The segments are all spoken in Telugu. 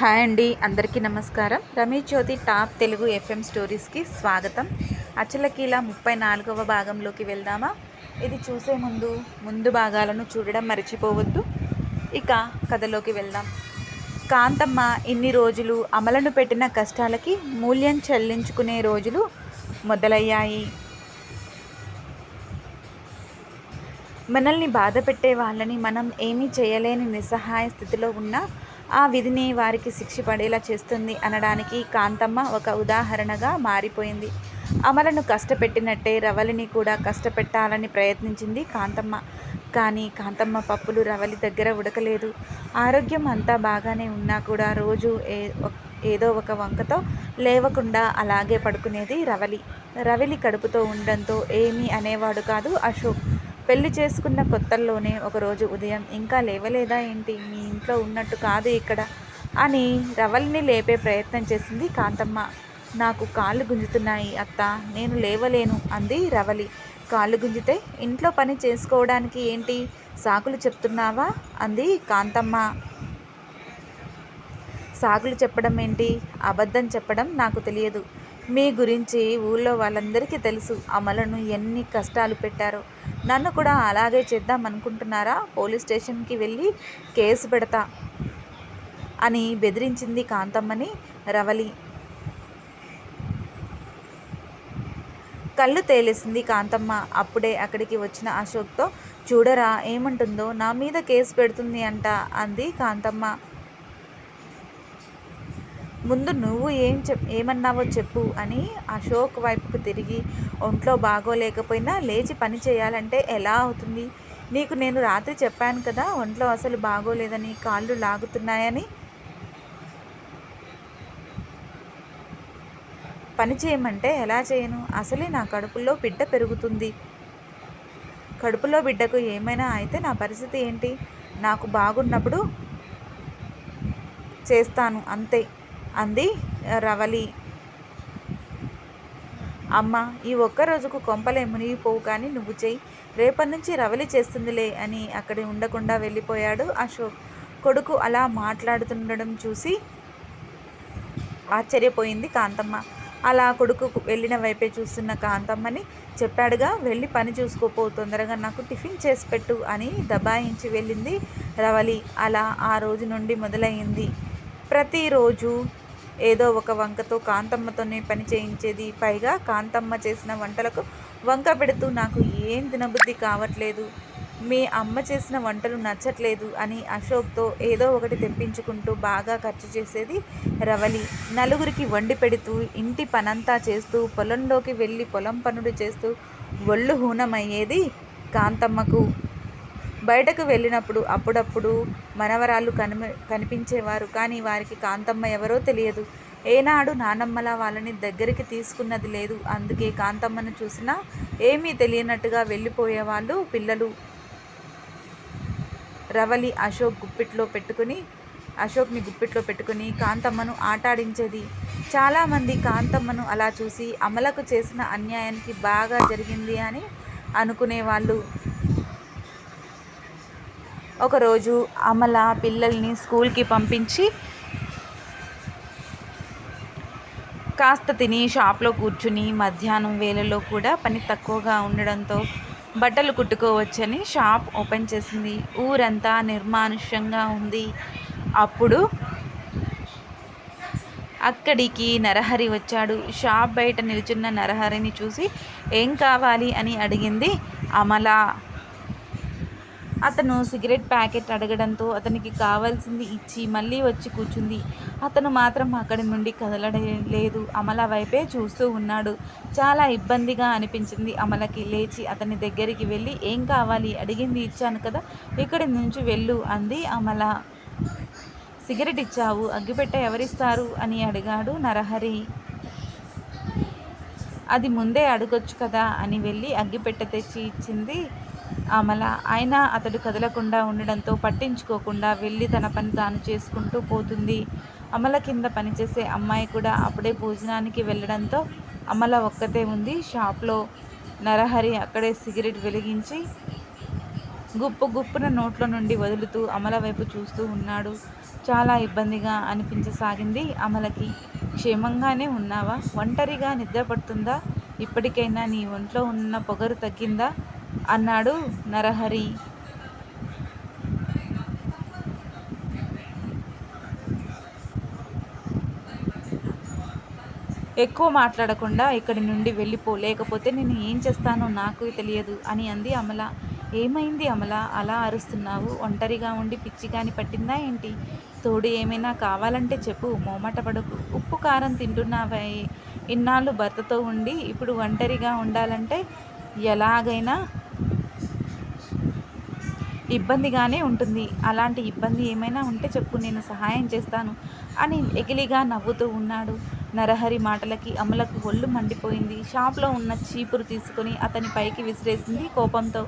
హాయ్ అండి అందరికీ నమస్కారం. రమేష్ జ్యోతి టాప్ తెలుగు ఎఫ్ఎం స్టోరీస్కి స్వాగతం. అచలకీల ముప్పై నాలుగవ భాగంలోకి వెళ్దామా? ఇది చూసే ముందు ముందు భాగాలను చూడడం మర్చిపోవద్దు. ఇక కథలోకి వెళ్దాం. కాంతమ్మ ఇన్ని రోజులు అమలను పెట్టిన కష్టాలకి మూల్యం చెల్లించుకునే రోజులు మొదలయ్యాయి. మనల్ని బాధ పెట్టే వాళ్ళని మనం ఏమీ చేయలేని నిస్సహాయ స్థితిలో ఉన్నా ఆ విధిని వారికి శిక్ష పడేలా చేస్తుంది అనడానికి కాంతమ్మ ఒక ఉదాహరణగా మారిపోయింది. అమలను కష్టపెట్టినట్టే రవలిని కూడా కష్టపెట్టాలని ప్రయత్నించింది కాంతమ్మ. కానీ కాంతమ్మ పప్పులు రవలి దగ్గర ఉడకలేదు. ఆరోగ్యం అంతా బాగానే ఉన్నా కూడా రోజు ఏ ఏదో ఒక వంకతో లేవకుండా అలాగే పడుకునేది రవలి. రవలి కడుపుతో ఉండడంతో ఏమీ అనేవాడు కాదు అశోక్. పెళ్ళి చేసుకున్న కొత్తల్లోనే ఒకరోజు ఉదయం ఇంకా లేవలేదా ఏంటి? మీ ఇంట్లో ఉన్నట్టు కాదు ఇక్కడ అని రవల్ని లేపే ప్రయత్నం చేసింది కాంతమ్మ. నాకు కాళ్ళు గుంజుతున్నాయి అత్త నేను లేవలేను అంది రవలి. కాళ్ళు గుంజితే ఇంట్లో పని చేసుకోవడానికి ఏంటి? సాకులు చెప్తున్నావా? అంది కాంతమ్మ. సాకులు చెప్పడం ఏంటి? అబద్ధం చెప్పడం నాకు తెలియదు. మీ గురించి ఊళ్ళో వాళ్ళందరికీ తెలుసు అమలను ఎన్ని కష్టాలు పెట్టారో. నన్ను కూడా అలాగే చేద్దాం అనుకుంటున్నారా? పోలీస్ స్టేషన్కి వెళ్ళి కేసు పెడతా అని బెదిరించింది కాంతమ్మని రవలి. కళ్ళు తేలేసింది కాంతమ్మ. అప్పుడే అక్కడికి వచ్చిన అశోక్తో చూడరా ఏమంటుందో? నా మీద కేసు పెడుతుంది అంట అంది కాంతమ్మ. ముందు నువ్వు ఏం చెప్ ఏమన్నావో చెప్పు అని అశోక్ వైపుకు తిరిగి ఒంట్లో బాగోలేకపోయినా లేచి పని చేయాలంటే ఎలా అవుతుంది? నీకు నేను రాత్రి చెప్పాను కదా ఒంట్లో అసలు బాగోలేదని కాళ్ళు లాగుతున్నాయని. పని చేయమంటే ఎలా చేయను? అసలే నా కడుపులో బిడ్డ పెరుగుతుంది. కడుపులో బిడ్డకు ఏమైనా అయితే నా పరిస్థితి ఏంటి? నాకు బాగున్నప్పుడు చేస్తాను అంతే. అంది రవలి. అమ్మ ఈ ఒక్క రోజుకు కొంపలే మునిగిపోవు కానీ నువ్వు చెయ్యి. రేపటి నుంచి రవలి చేస్తుందిలే అని అక్కడి ఉండకుండా వెళ్ళిపోయాడు అశోక్. కొడుకు అలా మాట్లాడుతుండడం చూసి ఆశ్చర్యపోయింది కాంతమ్మ. అలా కొడుకు వెళ్ళిన వైపే చూస్తున్న కాంతమ్మని చెప్పాడుగా వెళ్ళి పని చూసుకోపో తొందరగా నాకు టిఫిన్ చేసి పెట్టు అని దబాయించి వెళ్ళింది రవలి. అలా ఆ రోజు నుండి మొదలైంది. ప్రతిరోజు ఏదో ఒక వంకతో కాంతమ్మతోనే పని చేయించేది. పైగా కాంతమ్మ చేసిన వంటలకు వంక పెడుతూ నాకు ఏం తినబుద్ధి కావట్లేదు. మీ అమ్మ చేసిన వంటలు నచ్చట్లేదు అని అశోక్తో ఏదో ఒకటి తెప్పించుకుంటూ బాగా ఖర్చు చేసేది రవలి. నలుగురికి వండి పెడుతూ ఇంటి పనంతా చేస్తూ పొలంలోకి వెళ్ళి పొలం పనులు చేస్తూ ఒళ్ళు హూనమయ్యేది కాంతమ్మకు. బయటకు వెళ్ళినప్పుడు అప్పుడప్పుడు మనవరాళ్ళు కనిమి కనిపించేవారు. కానీ వారికి కాంతమ్మ ఎవరో తెలియదు. ఏనాడు నానమ్మల వాళ్ళని దగ్గరికి తీసుకున్నది లేదు. అందుకే కాంతమ్మను చూసినా ఏమీ తెలియనట్టుగా వెళ్ళిపోయేవాళ్ళు పిల్లలు. రవలి అశోక్ గుప్పిట్లో పెట్టుకుని అశోక్ని గుప్పిట్లో పెట్టుకుని కాంతమ్మను ఆటాడించేది. చాలామంది కాంతమ్మను అలా చూసి అమలకు చేసిన అన్యాయానికి బాగా జరిగింది అని అనుకునేవాళ్ళు. ఒకరోజు అమల పిల్లల్ని స్కూల్కి పంపించి కాస్త తిని షాప్లో కూర్చుని మధ్యాహ్నం వేళలో కూడా పని తక్కువగా ఉండడంతో బట్టలు కుట్టుకోవచ్చని షాప్ ఓపెన్ చేసింది. ఊరంతా నిర్మానుష్యంగా ఉంది. అప్పుడు అక్కడికి నరహరి వచ్చాడు. షాప్ బయట నిల్చున్న నరహరిని చూసి ఏం కావాలి? అని అడిగింది అమల. అతను సిగరెట్ ప్యాకెట్ అడగడంతో అతనికి కావాల్సింది ఇచ్చి మళ్ళీ వచ్చి కూర్చుంది. అతను మాత్రం అక్కడి నుండి కదలలేదు అమల వైపే చూస్తూ ఉన్నాడు. చాలా ఇబ్బందిగా అనిపించింది అమలకి. లేచి అతని దగ్గరికి వెళ్ళి ఏం కావాలి? అడిగింది ఇచ్చాను కదా ఇక్కడి నుంచి వెళ్ళు అంది అమల. సిగరెట్ ఇచ్చావు? అగ్గిపెట్ట ఎవరిస్తారు? అని అడిగాడు నరహరి. అది ముందే అడగొచ్చు కదా అని వెళ్ళి అగ్గిపెట్ట తెచ్చి ఇచ్చింది అమల అయినా అతడు కదలకుండా ఉండడంతో పట్టించుకోకుండా వెళ్ళి తన పని తాను చేసుకుంటూ పోతుంది. అమల కింద పనిచేసే అమ్మాయి కూడా అప్పుడే భోజనానికి వెళ్ళడంతో అమల ఒక్కతే ఉంది షాప్లో. నరహరి అక్కడే సిగరెట్ వెలిగించి గుప్పు గుప్పున నోట్లో నుండి వదులుతూ అమల వైపు చూస్తూ ఉన్నాడు. చాలా ఇబ్బందిగా అనిపించసాగింది అమలకి. క్షేమంగానే ఉన్నావా? ఒంటరిగా నిద్ర పడుతుందా ఇప్పటికైనా నీ ఒంట్లో ఉన్న పొగరు తగ్గిందా? అన్నాడు నరహరి. ఎక్కువ మాట్లాడకుండా ఇక్కడి నుండి వెళ్ళిపో లేకపోతే నేను ఏం చేస్తానో నాకు తెలియదు అని అంది అమల. ఏమైంది అమల? అలా అరుస్తున్నావు? ఒంటరిగా ఉండి పిచ్చిగాని పట్టిందా ఏంటి? తోడు ఏమైనా కావాలంటే చెప్పు మోమట పడకు. ఉప్పు కారం తింటున్నావే. ఇన్నాళ్ళు భర్తతో ఉండి ఇప్పుడు ఒంటరిగా ఉండాలంటే ఎలాగైనా ఇబ్బందిగానే ఉంటుంది. అలాంటి ఇబ్బంది ఏమైనా ఉంటే చెప్పు నేను సహాయం చేస్తాను అని ఎగిలిగా నవ్వుతూ ఉన్నాడు. నరహరి మాటలకి అమలకు ఒళ్ళు మండిపోయింది. షాప్లో ఉన్న చీపురు తీసుకుని అతని పైకి విసిరేసింది కోపంతో.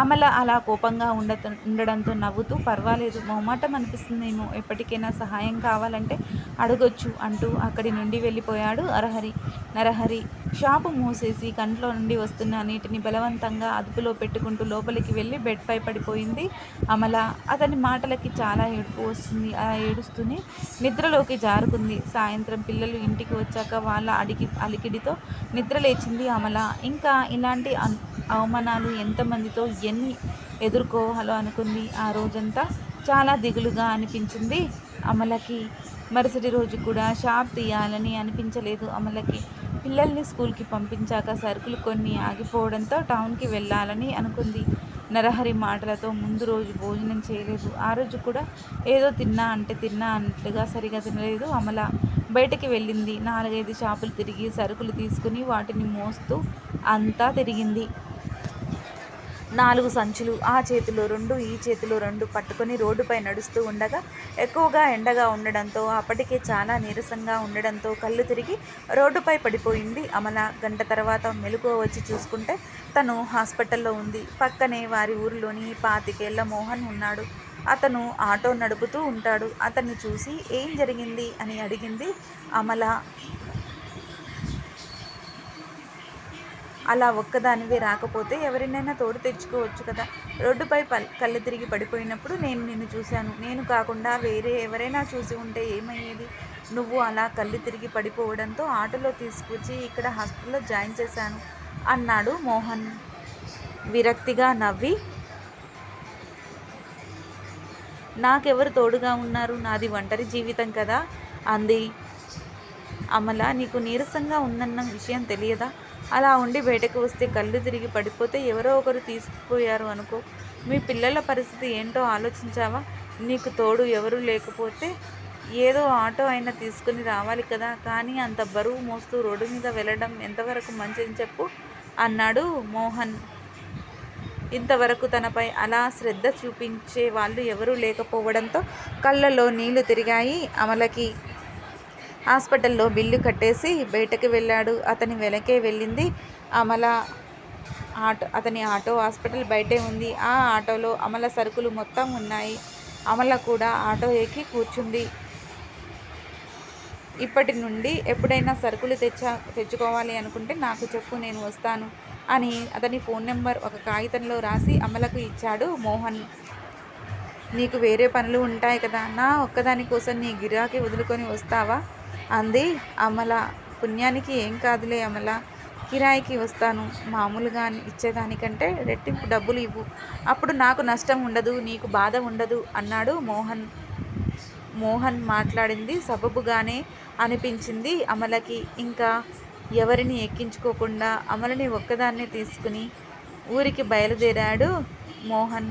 అమల అలా కోపంగా ఉండ ఉండడంతో నవ్వుతూ పర్వాలేదు మొహమాటం అనిపిస్తుందేమో ఎప్పటికైనా సహాయం కావాలంటే అడగొచ్చు అంటూ అక్కడి నుండి వెళ్ళిపోయాడు అరహరి. నరహరి షాపు మూసేసి కంట్లో నుండి వస్తున్న నీటిని బలవంతంగా అదుపులో పెట్టుకుంటూ లోపలికి వెళ్ళి బెడ్పై పడిపోయింది అమల. అతని మాటలకి చాలా ఏడుపు వస్తుంది. అలా ఏడుస్తూనే నిద్రలోకి జారుకుంది. సాయంత్రం పిల్లలు ఇంటికి వచ్చాక వాళ్ళ అడిగి అలికిడితో నిద్ర లేచింది అమల. ఇంకా ఇలాంటి అవమానాలు ఎంతమందితో ఎన్ని ఎదుర్కోవాలో అనుకుంది ఆ రోజంతా. చాలా దిగులుగా అనిపించింది అమలకి. మరుసటి రోజు కూడా షాప్ తీయాలని అనిపించలేదు అమలకి. పిల్లల్ని స్కూల్కి పంపించాక సరుకులు కొన్ని ఆగిపోవడంతో టౌన్కి వెళ్ళాలని అనుకుంది. నరహరి మాటలతో ముందు రోజు భోజనం చేయలేదు. ఆ రోజు కూడా ఏదో తిన్నా అంటే తిన్నా అన్నట్లుగా సరిగా తినలేదు అమల. బయటకి వెళ్ళింది. నాలుగైదు షాపులు తిరిగి సరుకులు తీసుకుని వాటిని మోస్తూ అంతా తిరిగింది. నాలుగు సంచులు ఆ చేతిలో రెండు ఈ చేతిలో రెండు పట్టుకొని రోడ్డుపై నడుస్తూ ఉండగా ఎక్కువగా ఎండగా ఉండడంతో అప్పటికే చాలా నీరసంగా ఉండడంతో కళ్ళు తిరిగి రోడ్డుపై పడిపోయింది అమల. గంట తర్వాత మెలకువ వచ్చి చూసుకుంటే తను హాస్పిటల్లో ఉంది. పక్కనే వారి ఊరిలోని పాతికేళ్ళ మోహన్ ఉన్నాడు. అతను ఆటో నడుపుతూ ఉంటాడు. అతన్ని చూసి ఏం జరిగింది? అని అడిగింది అమల. అలా ఒక్కదానివే రాకపోతే ఎవరినైనా తోడు తెచ్చుకోవచ్చు కదా. రోడ్డుపై పల్ కళ్ళు తిరిగి పడిపోయినప్పుడు నేను నిన్ను చూశాను. నేను కాకుండా వేరే ఎవరైనా చూసి ఉంటే ఏమయ్యేది? నువ్వు అలా కళ్ళు తిరిగి పడిపోవడంతో ఆటోలో తీసుకొచ్చి ఇక్కడ హాస్పిటల్లో జాయిన్ చేశాను అన్నాడు మోహన్. విరక్తిగా నవ్వి నాకెవరు తోడుగా ఉన్నారు? నాది ఒంటరి జీవితం కదా అంది. అమల నీకు నీరసంగా ఉందన్న విషయం తెలియదా? అలా ఉండి బయటకు వస్తే కళ్ళు తిరిగి పడిపోతే ఎవరో ఒకరు తీసుకుపోయారు అనుకో. మీ పిల్లల పరిస్థితి ఏంటో ఆలోచించావా? నీకు తోడు ఎవరు లేకపోతే ఏదో ఆటో అయినా తీసుకుని రావాలి కదా. కానీ అంత బరువు మోస్తూ రోడ్డు మీద వెళ్ళడం ఎంతవరకు మంచిది చెప్పు అన్నాడు మోహన్. ఇంతవరకు తనపై అలా శ్రద్ధ చూపించే వాళ్ళు ఎవరూ లేకపోవడంతో కళ్ళలో నీళ్ళు తిరిగాయి అమలకి. హాస్పిటల్లో బిల్లు కట్టేసి బయటకు వెళ్ళాడు. అతని వెనకే వెళ్ళింది. అమల ఆటో అతని ఆటో హాస్పిటల్ బయటే ఉంది. ఆ ఆటోలో అమల సరుకులు మొత్తం ఉన్నాయి. అమల కూడా ఆటో ఎక్కి కూర్చుంది. ఇప్పటి నుండి ఎప్పుడైనా సరుకులు తెచ్చా తెచ్చుకోవాలి అనుకుంటే నాకు చెప్పు నేను వస్తాను అని అతని ఫోన్ నెంబర్ ఒక కాగితంలో రాసి అమలకు ఇచ్చాడు మోహన్. నీకు వేరే పనులు ఉంటాయి కదా నా ఒక్కదాని కోసం నీ గిరాకీ వదులుకొని వస్తావా? అంది అమల. పుణ్యానికి ఏం కాదులే అమల. కిరాయికి వస్తాను. మామూలుగా ఇచ్చేదానికంటే రెట్టింపు డబ్బులు ఇవ్వు. అప్పుడు నాకు నష్టం ఉండదు నీకు బాధ ఉండదు అన్నాడు మోహన్. మోహన్ మాట్లాడింది సబబుగానే అనిపించింది అమలకి. ఇంకా ఎవరిని ఎక్కించుకోకుండా అమలని ఒక్కదాన్నే తీసుకుని ఊరికి బయలుదేరాడు మోహన్.